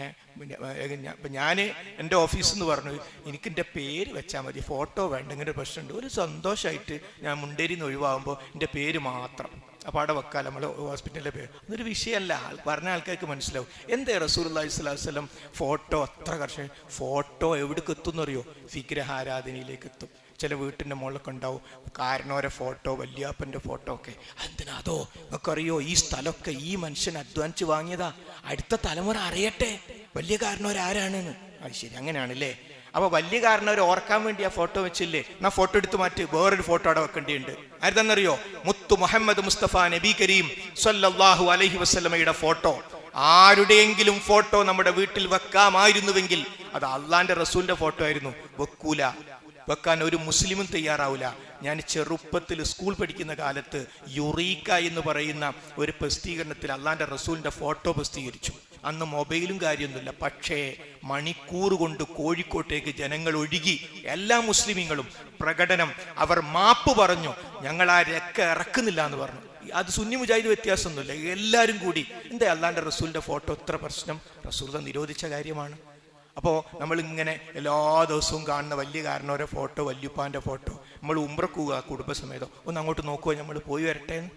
ഏഹ് പിന്നെ ഇപ്പം ഞാൻ എന്റെ ഓഫീസിൽ നിന്ന് പറഞ്ഞു എനിക്ക് എന്റെ പേര് വെച്ചാൽ മതി. ഫോട്ടോ വേണ്ട ഇങ്ങനെ ഒരു പ്രശ്നമുണ്ട്. ഒരു സന്തോഷമായിട്ട് ഞാൻ മുണ്ടേരിന്ന് ഒഴിവാകുമ്പോൾ എന്റെ പേര് മാത്രം. അപ്പോൾ അവിടെ വെക്കാം നമ്മൾ ഹോസ്പിറ്റലിലെ പേര് അതൊരു വിഷയമല്ല പറഞ്ഞ ആൾക്കാർക്ക് മനസ്സിലാവും. എന്തേ റസൂൽ അള്ളഹി സ്വലാഹു വല്ലം ഫോട്ടോ അത്ര കർഷകൻ ഫോട്ടോ എവിടേക്ക് എത്തുമെന്നറിയോ വിഗ്രഹാരാധനയിലേക്ക് എത്തും. ചില വീട്ടിന്റെ മുകളിലൊക്കെ ഉണ്ടാവും. കാരണവരെ ഫോട്ടോ വല്യാപ്പന്റെ ഫോട്ടോ ഒക്കെ. എന്തിനാ അതോ? നിങ്ങൾക്കറിയോ ഈ സ്ഥലമൊക്കെ ഈ മനുഷ്യൻ അധ്വാനിച്ച് വാങ്ങിയതാ. അടുത്ത തലമുറ അറിയട്ടെ. വലിയ കാരണവരാരാണെന്ന്. അത് ശരി അങ്ങനെയാണല്ലേ? അപ്പൊ വലിയ കാരണം അവർ ഓർക്കാൻ വേണ്ടി ആ ഫോട്ടോ വെച്ചില്ലേ? എന്നാ ഫോട്ടോ എടുത്ത് മാറ്റി. വേറൊരു ഫോട്ടോ അവിടെ വെക്കേണ്ടിയുണ്ട് ആരുതെന്നറിയോ മുത്തു മുഹമ്മദ് മുസ്തഫ നബി കരീം സല്ലല്ലാഹു അലഹി വസ്ലമയുടെ ഫോട്ടോ. ആരുടെയെങ്കിലും ഫോട്ടോ നമ്മുടെ വീട്ടിൽ വെക്കാമായിരുന്നുവെങ്കിൽ അത് അള്ളാന്റെ റസൂലിന്റെ ഫോട്ടോ ആയിരുന്നു. വെക്കൂല. വെക്കാൻ ഒരു മുസ്ലിമും തയ്യാറാവില്ല ഞാൻ ചെറുപ്പത്തിൽ സ്കൂൾ പഠിക്കുന്ന കാലത്ത് യുറീക്ക എന്ന് പറയുന്ന ഒരു പ്രസിദ്ധീകരണത്തിൽ അള്ളാന്റെ റസൂലിന്റെ ഫോട്ടോ പ്രസിദ്ധീകരിച്ചു. അന്ന് മൊബൈലും കാര്യമൊന്നുമില്ല. പക്ഷേ മണിക്കൂർ കൊണ്ട് കോഴിക്കോട്ടേക്ക് ജനങ്ങൾ ഒഴുകി എല്ലാ മുസ്ലിമീങ്ങളും പ്രകടനം അവർ മാപ്പ് പറഞ്ഞു. ഞങ്ങൾ ആ രക്ക ഇറക്കുന്നില്ല എന്ന് പറഞ്ഞു. അത് സുന്നി മുജാഹിദ് വ്യത്യാസമൊന്നുമില്ല. എല്ലാവരും കൂടി എന്താ അള്ളാന്റെ റസൂലിന്റെ ഫോട്ടോ ഇത്ര പ്രശ്നം? റസൂൽ നിരോധിച്ച കാര്യമാണ്. അപ്പോൾ നമ്മൾ ഇങ്ങനെ എല്ലാ ദിവസവും കാണുന്ന വലിയ കാരണവരെ ഫോട്ടോ വല്യുപ്പാന്റെ ഫോട്ടോ നമ്മൾ ഉമ്രക്കുക കുടുംബസമേതം. ഒന്ന് അങ്ങോട്ട് നോക്കുമോ നമ്മൾ പോയി വരട്ടെ?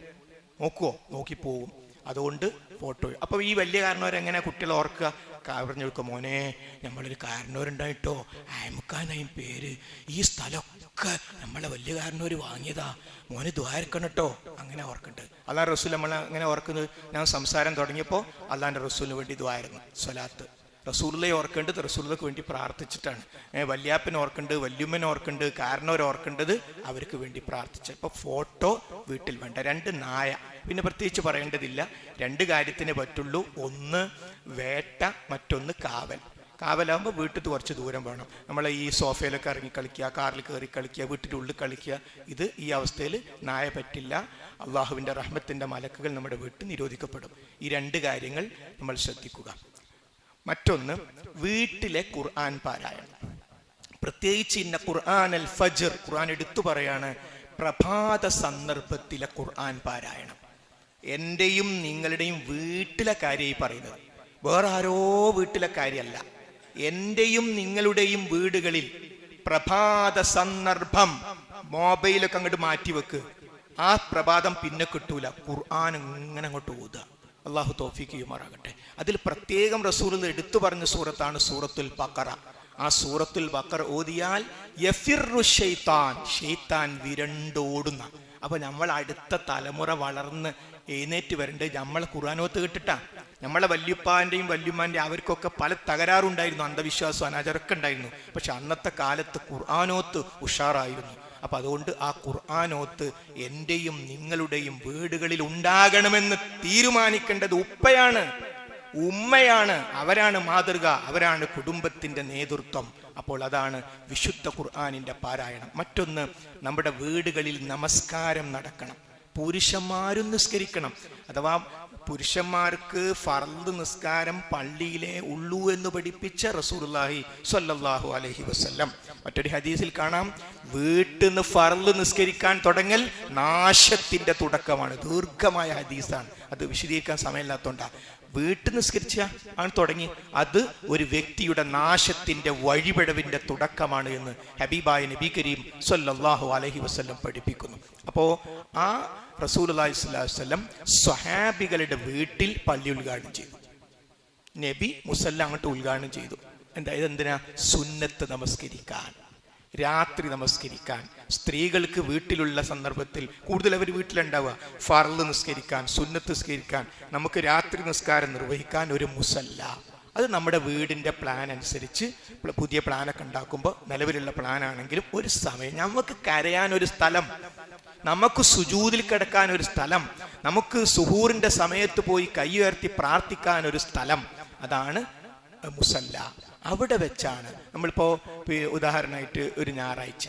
നോക്കുവോ? നോക്കി പോവും. അതുകൊണ്ട് ഫോട്ടോ അപ്പോൾ ഈ വലിയ കാരണവരെങ്ങനെ കുട്ടികൾ ഓർക്കുക? പറഞ്ഞു കൊടുക്കുക മോനെ നമ്മളൊരു കാരണവരുണ്ടായിട്ടോ? അയമുക്കാനായും പേര്. ഈ സ്ഥലമൊക്കെ നമ്മളെ വലിയ കാരണവർ വാങ്ങിയതാ. മോനെ ദ്വാരക്കണം കേട്ടോ അങ്ങനെ ഓർക്കണ്ട്. അള്ളാൻ റസൂൽ നമ്മൾ അങ്ങനെ ഓർക്കുന്നത്. ഞാൻ സംസാരം തുടങ്ങിയപ്പോൾ അള്ളാഹിന്റെ റസൂലിന് വേണ്ടി ദ്വാരുന്നു സ്വലാത്ത്. റസൂലിനെ ഓർക്കേണ്ടത് റസൂലക്ക് വേണ്ടി പ്രാർത്ഥിച്ചിട്ടാണ്. വല്യാപ്പനെ ഓർക്കേണ്ടത് വല്യുമ്മനെ ഓർക്കേണ്ടത് കാരണവർ ഓർക്കേണ്ടത് അവർക്ക് വേണ്ടി പ്രാർത്ഥിച്ചു അപ്പോൾ ഫോട്ടോ വീട്ടിൽ വേണ്ട. രണ്ട് നായ. പിന്നെ പ്രത്യേകിച്ച് പറയേണ്ടതില്ല. രണ്ട് കാര്യത്തിനെ പറ്റുള്ളൂ. ഒന്ന് വേട്ട മറ്റൊന്ന് കാവൽ. കാവലാകുമ്പോൾ വീട്ടിൽ കുറച്ച് ദൂരം വേണം. നമ്മൾ ഈ സോഫയിലൊക്കെ ഇറങ്ങി കളിക്കുക കാറിൽ കയറി കളിക്കുക വീട്ടിന്റെ ഉള്ളിൽ കളിക്കുക ഇത് ഈ അവസ്ഥയിൽ നായ പറ്റില്ല. അള്ളാഹുവിന്റെ റഹ്മത്തിന്റെ മലക്കുകൾ നമ്മുടെ വീട്ടിൽ നിരോധിക്കപ്പെടും. ഈ രണ്ട് കാര്യങ്ങൾ നമ്മൾ ശ്രദ്ധിക്കുക. മറ്റൊന്ന് വീട്ടിലെ ഖുർആൻ പാരായണം. പ്രത്യേകിച്ച് ഇന്ന ഖുർആൻ അൽ ഫജർ. ഖുർആൻ എടുത്തു പറയാണ്. പ്രഭാത സന്ദർഭത്തിലെ ഖുർആൻ പാരായണം. എന്റെയും നിങ്ങളുടെയും വീട്ടിലെ കാര്യമായി പറയുന്നത്. വേറെ ആരോ വീട്ടിലെ കാര്യമല്ല. എന്റെയും നിങ്ങളുടെയും വീടുകളിൽ പ്രഭാത സന്ദർഭം മൊബൈലൊക്കെ അങ്ങോട്ട് മാറ്റി വെക്ക്. ആ പ്രഭാതം പിന്നെ കിട്ടൂല. ഖുർആൻ ഇങ്ങനെ അങ്ങോട്ട് ഓതുക അള്ളാഹു തോഫിക്ക് ചെയ്യുമാറാകട്ടെ. അതിൽ പ്രത്യേകം റസൂൽ എടുത്തു പറഞ്ഞ സൂറത്താണ് സൂറത്തുൽ ബക്കറ ആ സൂറത്തിൽ ബക്കർ ഓതിയാൽ ഷെയ്ത്താൻ വിരണ്ടോടുന്ന അപ്പൊ നമ്മൾ അടുത്ത തലമുറ വളർന്ന് എഴുന്നേറ്റ് വരേണ്ടത് നമ്മളെ ഖുർആാനോത്ത് കിട്ടിട്ട. നമ്മളെ വല്യുപ്പാന്റെയും വല്യുമാന്റെയും അവർക്കൊക്കെ പല തകരാറുണ്ടായിരുന്നു അന്ധവിശ്വാസം അനാചാരമൊക്കെ ഉണ്ടായിരുന്നു. പക്ഷെ അന്നത്തെ കാലത്ത് ഖുർആാനോത്ത് ഉഷാറായിരുന്നു. അപ്പൊ അതുകൊണ്ട് ആ ഖുർആാനോത്ത് എന്റെയും നിങ്ങളുടെയും വീടുകളിൽ ഉണ്ടാകണമെന്ന് തീരുമാനിക്കേണ്ടത് ഉപ്പയാണ്. ഉമ്മയാണ് അവരാണ് മാതൃക അവരാണ് കുടുംബത്തിന്റെ നേതൃത്വം. അപ്പോൾ അതാണ് വിശുദ്ധ ഖുർആാനിന്റെ പാരായണം. മറ്റൊന്ന് നമ്മുടെ വീടുകളിൽ നമസ്കാരം നടക്കണം. പുരുഷന്മാരും നിസ്കരിക്കണം. അഥവാ പുരുഷന്മാർക്ക് ഫർദ് നിസ്കാരം പള്ളിയിലെ ഉള്ളൂ എന്ന് പഠിപ്പിച്ച റസൂർലാഹി സ്വല്ലല്ലാഹു അലഹി വസ്ല്ലം. മറ്റൊരു ഹദീസിൽ കാണാം വീട്ടിൽ നിന്ന് ഫർദ് നിസ്കരിക്കാൻ തുടങ്ങൽ നാശത്തിന്റെ തുടക്കമാണ്. ദീർഘമായ ഹദീസാണ്. അത് വിശദീകരിക്കാൻ സമയമില്ലാത്തതുകൊണ്ടാണ് വീട്ടിൽ നിസ്കരിച്ച? ആണ് തുടങ്ങി. അത് ഒരു വ്യക്തിയുടെ നാശത്തിന്റെ വഴിപിഴവിന്റെ തുടക്കമാണ് എന്ന് ഹബീബായ നബി കരീം സൊല്ലാഹു അലഹി വസ്ല്ലം പഠിപ്പിക്കുന്നു. അപ്പോ ആ റസൂൽ അലൈഹി വസല്ലം സ്വഹാബികളുടെ വീട്ടിൽ പള്ളി ഉദ്ഘാടനം ചെയ്തു. നബി മുസല്ല അങ്ങോട്ട് ഉദ്ഘാടനം ചെയ്തു. എന്താ? ഇതെന്തിനാ? സുന്നത്ത് നമസ്കരിക്കാൻ. രാത്രി നമസ്കരിക്കാൻ. സ്ത്രീകൾക്ക് വീട്ടിലുള്ള സന്ദർഭത്തിൽ കൂടുതൽ അവർ വീട്ടിലുണ്ടാവുക. ഫർൾ നിസ്കരിക്കാൻ സുന്നത്ത് നിസ്കരിക്കാൻ നമുക്ക് രാത്രി നിസ്കാരം നിർവഹിക്കാൻ ഒരു മുസല്ല. അത് നമ്മുടെ വീടിന്റെ പ്ലാൻ അനുസരിച്ച് പുതിയ പ്ലാനൊക്കെ ഉണ്ടാക്കുമ്പോൾ നിലവിലുള്ള പ്ലാൻ ആണെങ്കിലും ഒരു സമയം. നമുക്ക് കരയാൻ ഒരു സ്ഥലം നമുക്ക് സുജൂതിൽ കിടക്കാൻ ഒരു സ്ഥലം നമുക്ക് സുഹൂറിന്റെ സമയത്ത് പോയി കൈ ഉയർത്തി പ്രാർത്ഥിക്കാൻ ഒരു സ്ഥലം അതാണ് മുസല്ല. അവിടെ വെച്ചാണ് നമ്മളിപ്പോ ഉദാഹരണമായിട്ട് ഒരു ഞായറാഴ്ച.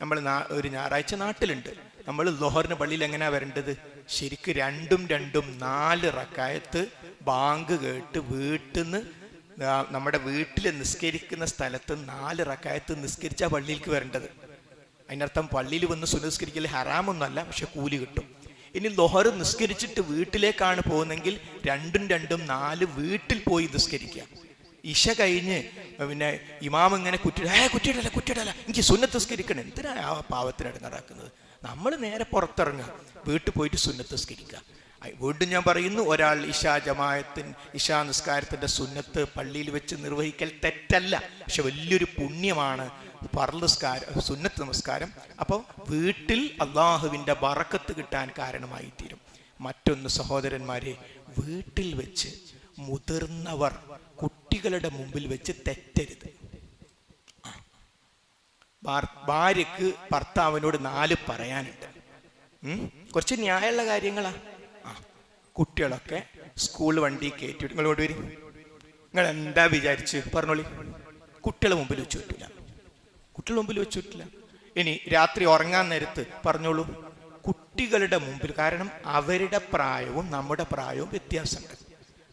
നമ്മൾ ഒരു ഞായറാഴ്ച നാട്ടിലുണ്ട്. നമ്മൾ ലോഹറിന് പള്ളിയിൽ എങ്ങനെയാ വരേണ്ടത്? ശരിക്ക് രണ്ടും രണ്ടും നാല് റക്കായത്ത് ബാങ്ക് കേട്ട് വീട്ടിൽ നിന്ന് നമ്മുടെ വീട്ടിൽ നിസ്കരിക്കുന്ന സ്ഥലത്ത് നാല് റക്കായത്ത് നിസ്കരിച്ചാ പള്ളിയിലേക്ക് വരേണ്ടത്. അതിനർത്ഥം പള്ളിയിൽ വന്ന് സുനിസ്കരിക്കൽ ഹറാമൊന്നുമല്ല പക്ഷെ കൂലി കിട്ടും. ഇനി ലൊഹർ നിസ്കരിച്ചിട്ട് വീട്ടിലേക്കാണ് പോകുന്നതെങ്കിൽ രണ്ടും രണ്ടും നാല് വീട്ടിൽ പോയി നിസ്കരിക്കുക. ഇഷ കഴിഞ്ഞ് പിന്നെ ഇമാം ഇങ്ങനെ കുറ്റിട ഏ കുറ്റിയിടല്ല കുറ്റിയിടല്ല. എനിക്ക് സുന്നത്ത് നിസ്കരിക്കണം. എന്തിനാ ആ പാവത്തിനായിട്ട് നടക്കുന്നത്? നമ്മൾ നേരെ പുറത്തിറങ്ങുക. വീട്ടിൽ പോയിട്ട് സുന്നത്ത് സ്കരിക്കുക ഐ- വീണ്ടും ഞാൻ പറയുന്നു ഒരാൾ ഇഷാ ജമായത്തിൻ ഇഷാ നിസ്കാരത്തിന്റെ സുന്നത്ത് പള്ളിയിൽ വെച്ച് നിർവഹിക്കൽ തെറ്റല്ല. പക്ഷെ വലിയൊരു പുണ്യമാണ് പറൽ നിസ്കാരം സുന്നത്ത് നമസ്കാരം അപ്പോൾ വീട്ടിൽ അള്ളാഹുവിന്റെ ബറക്കത്ത് കിട്ടാൻ കാരണമായി തീരും മറ്റൊന്ന് സഹോദരന്മാരെ വീട്ടിൽ വെച്ച് മുതിർന്നവർ കുട്ടികളുടെ മുമ്പിൽ വെച്ച് തെറ്റരുത്. ഭാര്യക്ക് ഭർത്താവിനോട് നാല് പറയാനുണ്ട്. കുറച്ച് ന്യായമുള്ള കാര്യങ്ങളാ. ആ കുട്ടികളൊക്കെ സ്കൂൾ വണ്ടി കയറ്റി നിങ്ങൾ നിങ്ങളോട് വരും. നിങ്ങൾ എന്താ വിചാരിച്ച്? പറഞ്ഞോളി. കുട്ടികളെ മുമ്പിൽ വെച്ച് പറ്റില്ല കുട്ടികളുടെ മുമ്പിൽ വെച്ച് പറ്റില്ല ഇനി രാത്രി ഉറങ്ങാൻ നേരത്ത് പറഞ്ഞോളൂ. കുട്ടികളുടെ മുമ്പിൽ കാരണം അവരുടെ പ്രായവും നമ്മുടെ പ്രായവും വ്യത്യാസമുണ്ട്.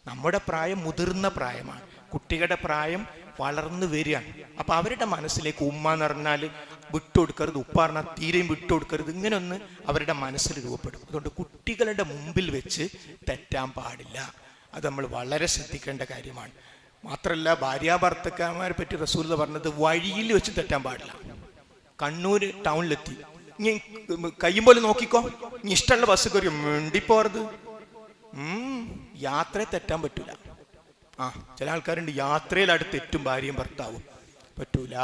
നമ്മുടെ പ്രായം മുതിർന്ന പ്രായമാണ്. കുട്ടികളുടെ പ്രായം വളർന്നു വരികയാണ്. അപ്പൊ അവരുടെ മനസ്സിലേക്ക് ഉമ്മ എന്ന് പറഞ്ഞാൽ വിട്ടുകൊടുക്കരുത് ഉപ്പ പറഞ്ഞാൽ തീരെയും വിട്ടുകൊടുക്കരുത്. ഇങ്ങനെയൊന്ന് അവരുടെ മനസ്സിൽ രൂപപ്പെടും. അതുകൊണ്ട് കുട്ടികളുടെ മുമ്പിൽ വെച്ച് തെറ്റാൻ പാടില്ല. അത് നമ്മൾ വളരെ ശ്രദ്ധിക്കേണ്ട കാര്യമാണ്. മാത്രമല്ല ഭാര്യാഭർത്തക്കാന്മാരെ പറ്റി റസൂൽ പറഞ്ഞത് വഴിയിൽ വെച്ച് തെറ്റാൻ പാടില്ല. കണ്ണൂര് ടൗണിലെത്തി. ഇനി കയ്യും പോലെ നോക്കിക്കോ. ഇനി ഇഷ്ടമുള്ള ബസ് കയറി മിണ്ടിപ്പോറത് ഉം യാത്ര തെറ്റാൻ പറ്റൂല. ആ. ചില ആൾക്കാരുണ്ട് യാത്രയിലായിട്ട് തെറ്റും ഭാര്യയും ഭർത്താവും. പറ്റൂല.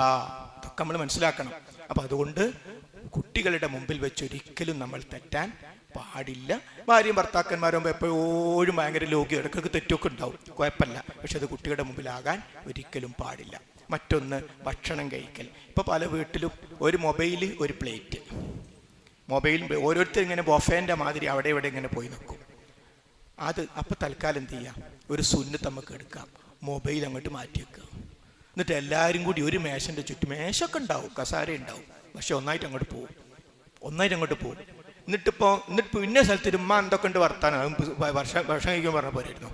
ഇതൊക്കെ നമ്മൾ മനസ്സിലാക്കണം. അപ്പൊ അതുകൊണ്ട് കുട്ടികളുടെ മുമ്പിൽ വെച്ച് ഒരിക്കലും നമ്മൾ തെറ്റാൻ പാടില്ല. ഭാര്യയും ഭർത്താക്കന്മാരും എപ്പോഴും ഭയങ്കര ലോകി ഇടയ്ക്കൊക്കെ തെറ്റൊക്കെ ഉണ്ടാവും. കുഴപ്പമില്ല. പക്ഷെ അത് കുട്ടികളുടെ മുമ്പിലാകാൻ ഒരിക്കലും പാടില്ല. മറ്റൊന്ന് ഭക്ഷണം കഴിക്കൽ. ഇപ്പൊ പല വീട്ടിലും ഒരു മൊബൈൽ ഒരു പ്ലേറ്റ്. മൊബൈൽ ഓരോരുത്തർ ഇങ്ങനെ ബൊഫേന്റെ മാതിരി അവിടെ ഇവിടെ ഇങ്ങനെ പോയി നിൽക്കും. അത് അപ്പൊ തൽക്കാലം എന്ത് ചെയ്യാം? ഒരു സുന്നത്ത് നമുക്ക് എടുക്കാം. മൊബൈൽ അങ്ങോട്ട് മാറ്റി വെക്കുക എന്നിട്ട് എല്ലാവരും കൂടി ഒരു മേശന്റെ ചുറ്റും മേശൊക്കെ ഉണ്ടാവും കസാര ഉണ്ടാവും. പക്ഷെ ഒന്നായിട്ട് അങ്ങോട്ട് പോകും ഒന്നായിട്ട് അങ്ങോട്ട് പോകും എന്നിട്ടിപ്പോ എന്നിട്ട് പിന്നെ സ്ഥലത്ത് ഉമ്മ എന്തൊക്കെ ഉണ്ട് വർത്താനം? വർഷ ഭക്ഷണം കഴിക്കാൻ പറഞ്ഞ പോരായിരുന്നു.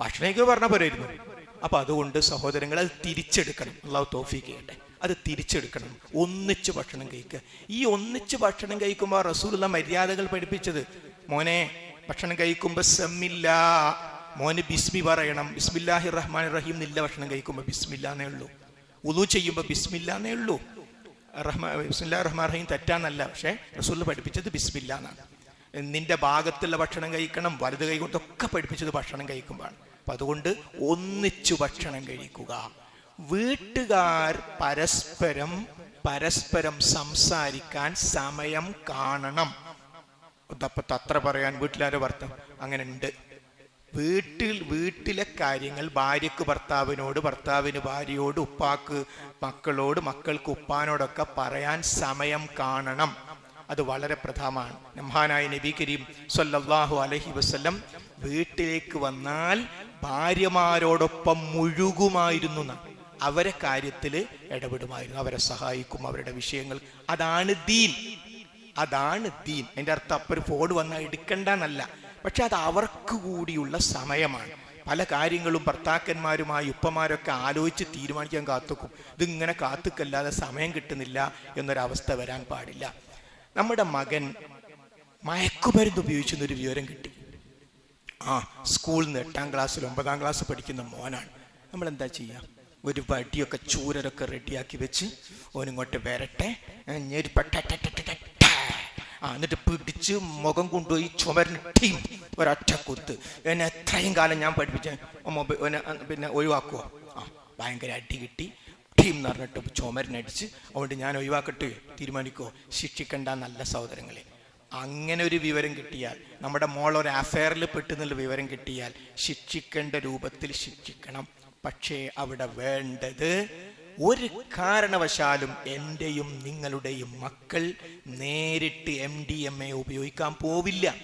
ഭക്ഷണം കഴിക്കാൻ പറഞ്ഞ പോരായിരുന്നു. അപ്പൊ അതുകൊണ്ട് സഹോദരങ്ങൾ അത് തിരിച്ചെടുക്കണം. അള്ളാഹു തോഫീക്ക് ചെയ്യട്ടെ. അത് തിരിച്ചെടുക്കണം. ഒന്നിച്ച് ഭക്ഷണം കഴിക്കുക. ഈ ഒന്നിച്ച് ഭക്ഷണം കഴിക്കുമ്പോൾ റസൂലുള്ള മര്യാദകൾ പഠിപ്പിച്ചത് മോനെ ഭക്ഷണം കഴിക്കുമ്പോൾ സെമ്മില്ല. മോന് ബിസ്മി പറയണം. ബിസ്മില്ലാഹി റഹ്മാൻ റഹീം എന്നില്ല ഭക്ഷണം കഴിക്കുമ്പോൾ ബിസ്മില്ലാന്നേ ഉള്ളൂ. ഉദു ചെയ്യുമ്പോൾ ബിസ്മില്ലാന്നേ ഉള്ളൂ. റഹ്മാ ബിസ്മില്ലാ റഹ്മാൻ റഹീം തെറ്റാന്നല്ല. പക്ഷേ റസൂൽ പഠിപ്പിച്ചത് ബിസ്മില്ല എന്നാണ് നിന്റെ ഭാഗത്തുള്ള ഭക്ഷണം കഴിക്കണം വലത് കൈ കൊണ്ടൊക്കെ പഠിപ്പിച്ചത് ഭക്ഷണം കഴിക്കുമ്പോഴാണ്. അപ്പൊ അതുകൊണ്ട് ഒന്നിച്ചു ഭക്ഷണം കഴിക്കുക. വീട്ടുകാർ പരസ്പരം പരസ്പരം സംസാരിക്കാൻ സമയം കാണണം. അതപ്പൊ തത്ര പറയാൻ വീട്ടിലാരോ ഭർത്താവ് അങ്ങനെ ഉണ്ട് വീട്ടിൽ വീട്ടിലെ കാര്യങ്ങൾ ഭാര്യക്ക് ഭർത്താവിനോട് ഭർത്താവിന് ഭാര്യയോട് ഉപ്പാക്ക് മക്കളോട് മക്കൾക്ക് ഉപ്പാനോടൊക്കെ പറയാൻ സമയം കാണണം. അത് വളരെ പ്രധാനമാണ്. നംഹാനായ നബി കരീം സൊല്ലാഹു അലഹി വസല്ലം വീട്ടിലേക്ക് വന്നാൽ ഭാര്യമാരോടൊപ്പം മുഴുകുമായിരുന്നു അവരെ കാര്യത്തിൽ ഇടപെടുമായിരുന്നു. അവരെ സഹായിക്കും അവരുടെ വിഷയങ്ങൾ. അതാണ് ദീൻ. അതാണ് ദീൻ എന്റെ അർത്ഥം അപ്പം ഒരു ഫോൺ വന്നാൽ എടുക്കണ്ടെന്നല്ല. പക്ഷെ അത് അവർക്ക് കൂടിയുള്ള സമയമാണ്. പല കാര്യങ്ങളും ഭർത്താക്കന്മാരുമായി ഉപ്പമാരൊക്കെ ആലോചിച്ച് തീരുമാനിക്കാൻ കാത്തുക്കും. ഇതിങ്ങനെ കാത്തുക്കല്ലാതെ സമയം കിട്ടുന്നില്ല എന്നൊരവസ്ഥ വരാൻ പാടില്ല. നമ്മുടെ മകൻ മയക്കുമരുന്ന് ഉപയോഗിച്ചെന്നൊരു വിവരം കിട്ടി. ആ സ്കൂളിൽ നിന്ന് എട്ടാം ക്ലാസ്സിൽ ഒമ്പതാം ക്ലാസ് പഠിക്കുന്ന മോനാണ്. നമ്മൾ എന്താ ചെയ്യുക ഒരു വടിയൊക്കെ ചൂരരൊക്കെ റെഡിയാക്കി വെച്ച് ഓനിങ്ങോട്ട് വരട്ടെ. ഞെരിപ്പട്ട ആ എന്നിട്ട് പിടിച്ച് മുഖം കൊണ്ടുപോയി ചുമരിന് ടീം ഒരൊറ്റ കുത്ത്. എന്നെ എത്രയും കാലം ഞാൻ പഠിപ്പിച്ച പിന്നെ ഒഴിവാക്കുക ആ ഭയങ്കര അടി കിട്ടി. ടീം എന്ന് പറഞ്ഞിട്ട് ചുമരിനടിച്ച് അതുകൊണ്ട് ഞാൻ ഒഴിവാക്കട്ടെ തീരുമാനിക്കോ ശിക്ഷിക്കണ്ട നല്ല സഹോദരങ്ങളെ. അങ്ങനെ ഒരു വിവരം കിട്ടിയാൽ നമ്മുടെ മോൾ ഒരു അഫയറിൽ പെട്ടെന്നുള്ള വിവരം കിട്ടിയാൽ ശിക്ഷിക്കേണ്ട രൂപത്തിൽ ശിക്ഷിക്കണം. പക്ഷേ അവിടെ വേണ്ടത് ഒരു കാരണവശാലും എന്റെയും നിങ്ങളുടെയും മക്കൾ നേരിട്ട് എം ഡി എം എ ഉപയോഗിക്കാൻ പോവില്ല.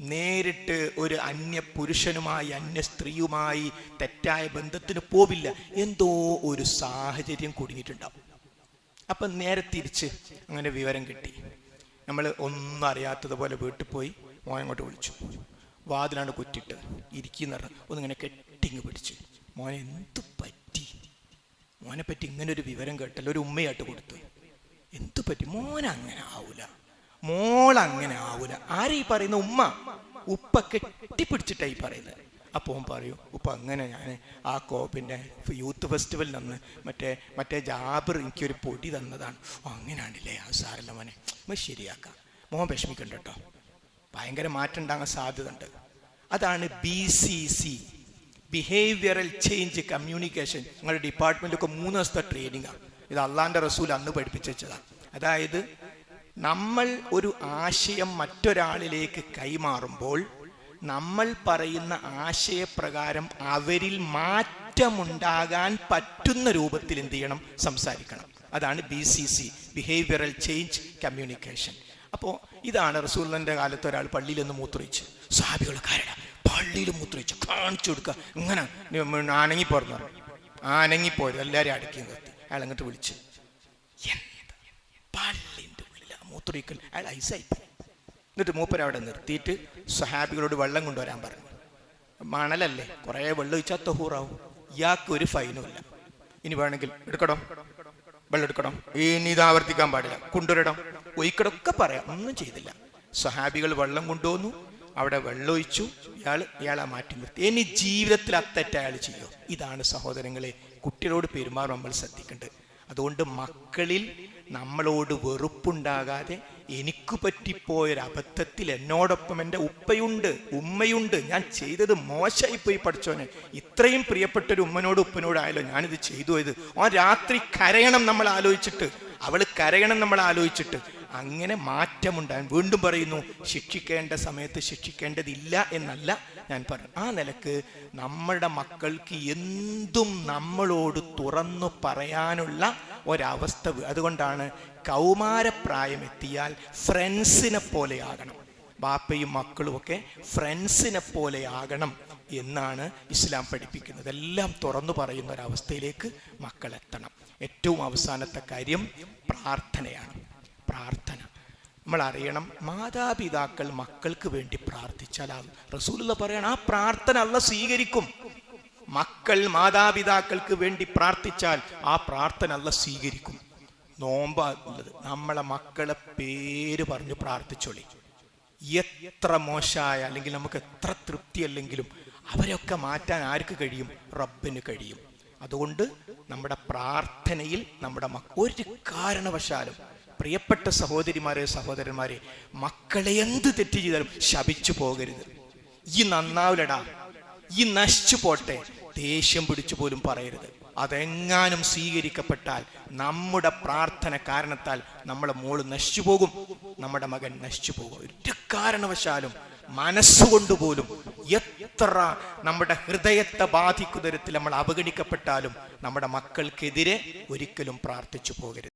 നേരിട്ട് ഒരു അന്യ പുരുഷനുമായി അന്യ സ്ത്രീയുമായി തെറ്റായ ബന്ധത്തിന് പോവില്ല. എന്തോ ഒരു സാഹചര്യം കുടുങ്ങിയിട്ടുണ്ടാവും. അപ്പം നേരെ തിരിച്ച് അങ്ങനെ വിവരം കിട്ടി. നമ്മൾ ഒന്നും അറിയാത്തതുപോലെ വീട്ടിൽ പോയി മോൻ അങ്ങോട്ട് വിളിച്ചു. വാതിലാണ് കുറ്റിട്ട് ഇരിക്കുന്ന ഒന്നിങ്ങനെ കെട്ടിങ് പിടിച്ച്. മോനെ എന്ത് പറ്റി? മോനെ പറ്റി ഇങ്ങനെ ഒരു വിവരം കേട്ടല്ലോ ഒരു ഉമ്മയായിട്ട് കൊടുത്തു. എന്ത് പറ്റി? മോൻ അങ്ങനെ ആവൂല. മോൾ അങ്ങനെ ആവൂല. ആരീ ഈ പറയുന്ന ഉമ്മ? ഉപ്പ കെട്ടിപ്പിടിച്ചിട്ടായി പറയുന്നത്. അപ്പോൾ പറയൂ ഉപ്പ അങ്ങനെ ഞാൻ ആ കോപ്പിന്റെ യൂത്ത് ഫെസ്റ്റിവലിൽ നിന്ന് മറ്റേ മറ്റേ ജാബർ എനിക്കൊരു പൊടി തന്നതാണ്. അങ്ങനെയാണല്ലേ ആ സാറല്ല മോനെ? നമ്മൾ ശരിയാക്കാം. മോൻ വിഷമിക്കണ്ട കേട്ടോ. ഭയങ്കര മാറ്റം ഉണ്ടാകാൻ സാധ്യത ഉണ്ട് അതാണ് B C C behavioural change communication നിങ്ങളുടെ ഡിപ്പാർട്ട്മെന്റൊക്കെ മൂന്ന് ദിവസത്തെ ട്രെയിനിങ്ങാണ് ഇത് അള്ളാന്റെ റസൂൽ അന്ന് പഠിപ്പിച്ചതാണ് അതായത് നമ്മൾ ഒരു ആശയം മറ്റൊരാളിലേക്ക് കൈമാറുമ്പോൾ നമ്മൾ പറയുന്ന ആശയപ്രകാരം അവരിൽ മാറ്റമുണ്ടാകാൻ പറ്റുന്ന രൂപത്തിൽ എന്ത് ചെയ്യണം? സംസാരിക്കണം. അതാണ് B C C behavioural change communication അപ്പോൾ ഇതാണ് റസൂലിന്റെ കാലത്ത് ഒരാൾ പള്ളിയിൽ നിന്ന് മൂത്രിച്ച് സ്വാഭികൾ കാരണം പള്ളിയിൽ മൂത്രയിച്ച് കാണിച്ചു കൊടുക്കുക. ഇങ്ങനെ അനങ്ങിപ്പോർന്നു അനങ്ങിപ്പോയത് എല്ലാവരും അടക്കി നിർത്തി. അയാൾ അങ്ങോട്ട് വിളിച്ചു. എന്താ? ഉള്ളിൽ മൂത്രയിക്കൽ അയാൾ ഐസായി എന്നിട്ട് മൂപ്പർ അവിടെ നിർത്തിയിട്ട് സഹാബികളോട് വെള്ളം കൊണ്ടുവരാൻ പറഞ്ഞു. മണലല്ലേ? കുറേ വെള്ളം ഒഴിച്ചാൽ തഹൂറാവും. ഇയാൾക്ക് ഒരു ഫൈനും ഇല്ല. ഇനി വേണമെങ്കിൽ എടുക്കടോ? വെള്ളം എടുക്കണം ഇനി ഇത് ആവർത്തിക്കാൻ പാടില്ല. കൊണ്ടുവരണം ഒഴിക്കടൊക്കെ പറയാം. ഒന്നും ചെയ്തില്ല. സഹാബികൾ വെള്ളം കൊണ്ടുവന്നു. അവിടെ വെള്ളൊഴിച്ചു ഇയാൾ ഇയാളെ മാറ്റി നിർത്തി. ഇനി ജീവിതത്തിൽ അത്തറ്റ അയാൾ ചെയ്യും? ഇതാണ് സഹോദരങ്ങളെ കുട്ടികളോട് പെരുമാറും നമ്മൾ ശ്രദ്ധിക്കേണ്ടത്. അതുകൊണ്ട് മക്കളിൽ നമ്മളോട് വെറുപ്പുണ്ടാകാതെ എനിക്ക് പറ്റിപ്പോയൊരു അബദ്ധത്തിൽ എന്നോടൊപ്പം എന്റെ ഉപ്പയുണ്ട് ഉമ്മയുണ്ട് ഞാൻ ചെയ്തത് മോശമായി പോയി പഠിച്ചോനെ ഇത്രയും പ്രിയപ്പെട്ട ഒരു ഉമ്മനോട് ഉപ്പനോടായാലോ ഞാനിത് ചെയ്തു പോയത്? ആ രാത്രി കരയണം നമ്മൾ ആലോചിച്ചിട്ട് അവൾ കരയണം നമ്മൾ ആലോചിച്ചിട്ട്. അങ്ങനെ മാറ്റമുണ്ടാകും വീണ്ടും പറയുന്നു ശിക്ഷിക്കേണ്ട സമയത്ത് ശിക്ഷിക്കേണ്ടതില്ല എന്നല്ല ഞാൻ പറഞ്ഞു ആ നിലയ്ക്ക് നമ്മളുടെ മക്കൾക്ക് എന്തും നമ്മളോട് തുറന്നു പറയാനുള്ള ഒരവസ്ഥ അതുകൊണ്ടാണ് കൗമാരപ്രായം എത്തിയാൽ ഫ്രണ്ട്സിനെ പോലെയാകണം ബാപ്പയും മക്കളും ഒക്കെ ഫ്രണ്ട്സിനെ പോലെയാകണം എന്നാണ് ഇസ്ലാം പഠിപ്പിക്കുന്നത്. എല്ലാം തുറന്നു പറയുന്ന ഒരവസ്ഥയിലേക്ക് മക്കളെത്തണം. ഏറ്റവും അവസാനത്തെ കാര്യം പ്രാർത്ഥനയാണ്. പ്രാർത്ഥന. നമ്മൾ അറിയണം മാതാപിതാക്കൾ മക്കൾക്ക് വേണ്ടി പ്രാർത്ഥിച്ചാൽ റസൂലുള്ള പറയണം ആ പ്രാർത്ഥന അല്ല സ്വീകരിക്കും. മക്കൾ മാതാപിതാക്കൾക്ക് വേണ്ടി പ്രാർത്ഥിച്ചാൽ ആ പ്രാർത്ഥന അല്ല സ്വീകരിക്കും. നോമ്പ ഉള്ളത്. നമ്മളെ മക്കളെ പേര് പറഞ്ഞു പ്രാർത്ഥിച്ചോളി. എത്ര മോശമായ അല്ലെങ്കിൽ നമുക്ക് എത്ര തൃപ്തി അല്ലെങ്കിലും അവരൊക്കെ മാറ്റാൻ ആർക്ക് കഴിയും? റബ്ബിന് കഴിയും. അതുകൊണ്ട് നമ്മുടെ പ്രാർത്ഥനയിൽ നമ്മുടെ ഒരു കാരണവശാലും പ്രിയപ്പെട്ട സഹോദരിമാരെ സഹോദരന്മാരെ മക്കളെ എന്ത് തെറ്റ് ചെയ്താലും ശപിച്ചു പോകരുത്. ഈ നന്നാവിലടാ ഈ നശിച്ചു പോട്ടെ. ദേഷ്യം പിടിച്ചു പോലും പറയരുത്. അതെങ്ങാനും സ്വീകരിക്കപ്പെട്ടാൽ നമ്മുടെ പ്രാർത്ഥന കാരണത്താൽ നമ്മുടെ മോൾ നശിച്ചു പോകും. നമ്മുടെ മകൻ നശിച്ചു പോകും. ഒരു കാരണവശാലും മനസ്സുകൊണ്ട് പോലും എത്ര നമ്മുടെ ഹൃദയത്തെ ബാധിക്കുന്ന തരത്തിൽ നമ്മൾ അവഗണിക്കപ്പെട്ടാലും നമ്മുടെ മക്കൾക്കെതിരെ ഒരിക്കലും പ്രാർത്ഥിച്ചു പോകരുത്.